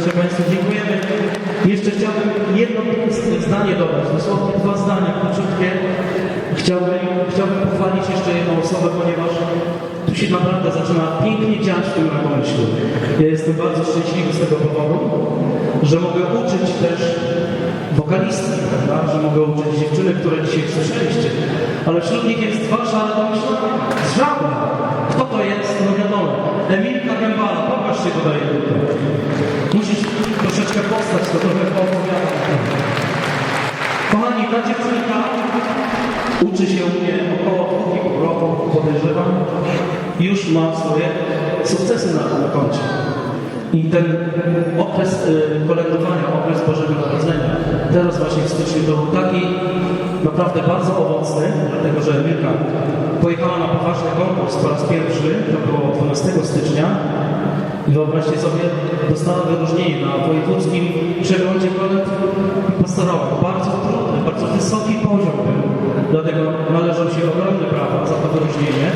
serdecznie Państwu dziękujemy. Jeszcze chciałbym jedno zdanie dodać, dosłownie dwa zdania króciutkie. Chciałbym, chciałbym pochwalić jeszcze jedną osobę, ponieważ tu się naprawdę zaczyna pięknie dziać w tym Radomyślu. Ja jestem bardzo szczęśliwy z tego powodu, że mogę uczyć też wokalistki, prawda? że mogę uczyć dziewczyny, które dzisiaj słyszeliście. Ale wśród nich jest wasza Radomyśla z Żabra. Kto to jest? No wiadomo. Emilka Gębala, popatrzcie tutaj. Troszeczkę postać, to trochę poopowiadam. Kochani, ta dziewczynka uczy się u mnie około pół roku, podejrzewam. Już ma swoje sukcesy na, na koncie. I ten okres y, kolędowania, okres Bożego Narodzenia, teraz właśnie w styczniu był taki naprawdę bardzo owocny, dlatego że Emilka pojechała na poważny konkurs po raz pierwszy, to było 12 stycznia. I wyobraźcie sobie, dostała wyróżnienie na wojewódzkim przeglądzie kolęd i pastorałek. Bardzo trudny, bardzo wysoki poziom był. Dlatego należą się ogromne brawa za to wyróżnienie.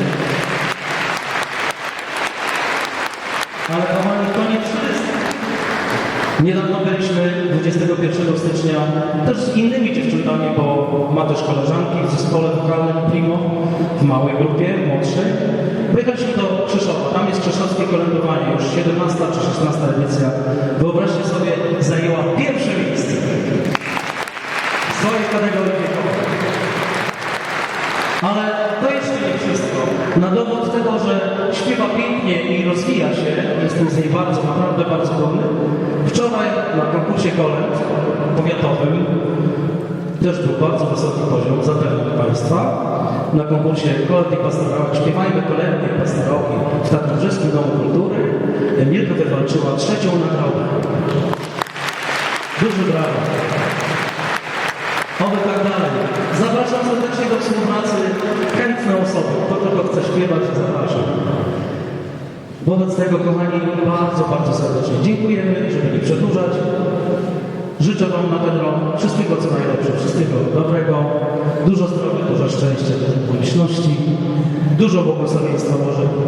Ale kochani, to nie wszystko. Niedawno byliśmy 21 stycznia też z innymi dziewczynami, bo ma też koleżanki w zespole wokalnym Primo, w małej grupie, młodszej. Pojechaliśmy do Krzeszowa, 15 czy 16 edycja, wyobraźcie sobie, zajęła pierwsze miejsce w swojej kategorii. Ale to jeszcze nie wszystko. Na dowód tego, że śpiewa pięknie i rozwija się, jestem z niej bardzo, naprawdę bardzo dumny, wczoraj na konkursie Golem powiatowym też był bardzo wysoki poziom, zapewniam Państwa. Na konkursie kolęd i pastorałek śpiewajmy kolędy i pastorałki w Tarnobrzeskim Domu Kultury. Emilka wywalczyła trzecią nagrodę. Duży brawo. Oby tak dalej. Zapraszam serdecznie do współpracy chętne osoby. Kto tylko chce śpiewać, zapraszam. Wobec tego, kochani, bardzo, bardzo serdecznie dziękujemy, żeby nie przedłużać. Życzę Wam na ten rok wszystkiego, co najlepsze, wszystkiego dobrego, dużo zdrowia, dużo szczęścia, dużo publiczności, dużo błogosławieństwa Bożego